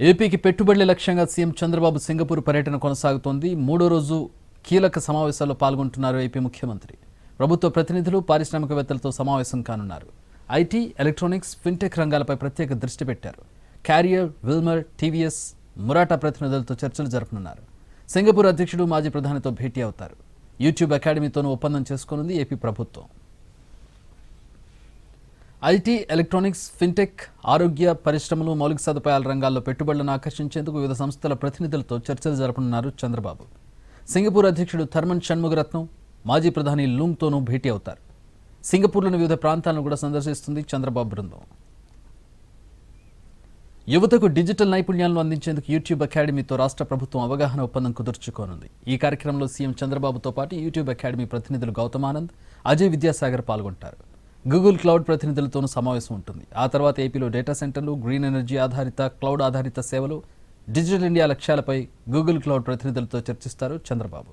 ఏపీకి పెట్టుబడుల లక్ష్యంగా సీఎం చంద్రబాబు సింగపూర్ పర్యటన కొనసాగుతోంది. మూడో రోజు కీలక సమావేశాల్లో పాల్గొంటున్నారు ఏపీ ముఖ్యమంత్రి. ప్రభుత్వ ప్రతినిధులు పారిశ్రామికవేత్తలతో సమావేశం కానున్నారు. ఐటీ ఎలక్ట్రానిక్స్ ఫిన్టెక్ రంగాలపై ప్రత్యేక దృష్టి పెట్టారు. క్యారియర్ విల్మర్ టీవీఎస్ మురాటా ప్రతినిధులతో చర్చలు జరపనున్నారు. సింగపూర్ అధ్యక్షుడు మాజీ ప్రధానితో భేటీ అవుతారు. యూట్యూబ్ అకాడమీతోనూ ఒప్పందం చేసుకోనుంది ఏపీ ప్రభుత్వం. ఐటీ ఎలక్ట్రానిక్స్ ఫిన్టెక్ ఆరోగ్య పరిశ్రమలు మౌలిక సదుపాయాల రంగాల్లో పెట్టుబడులను ఆకర్షించేందుకు వివిధ సంస్థల ప్రతినిధులతో చర్చలు జరపనున్నారు చంద్రబాబు. సింగపూర్ అధ్యక్షుడు థర్మన్ షణ్ముగరత్నం మాజీ ప్రధాని లూంగ్తోనూ భేటీ అవుతారు. సింగపూర్లోని వివిధ ప్రాంతాలను కూడా సందర్శిస్తుంది చంద్రబాబు బృందం. యువతకు డిజిటల్ నైపుణ్యాలను అందించేందుకు యూట్యూబ్ అకాడమీతో రాష్ట్ర ప్రభుత్వం అవగాహన ఒప్పందం కుదుర్చుకోనుంది. ఈ కార్యక్రమంలో సీఎం చంద్రబాబుతో పాటు యూట్యూబ్ అకాడమీ ప్రతినిధులు గౌతమానంద్ అజయ్ విద్యాసాగర్ పాల్గొంటారు. గూగుల్ క్లౌడ్ ప్రతినిధులతోనూ సమావేశం ఉంటుంది. ఆ తర్వాత ఏపీలో డేటా సెంటర్లు గ్రీన్ ఎనర్జీ ఆధారిత క్లౌడ్ ఆధారిత సేవలు డిజిటల్ ఇండియా లక్ష్యాలపై గూగుల్ క్లౌడ్ ప్రతినిధులతో చర్చిస్తారు చంద్రబాబు.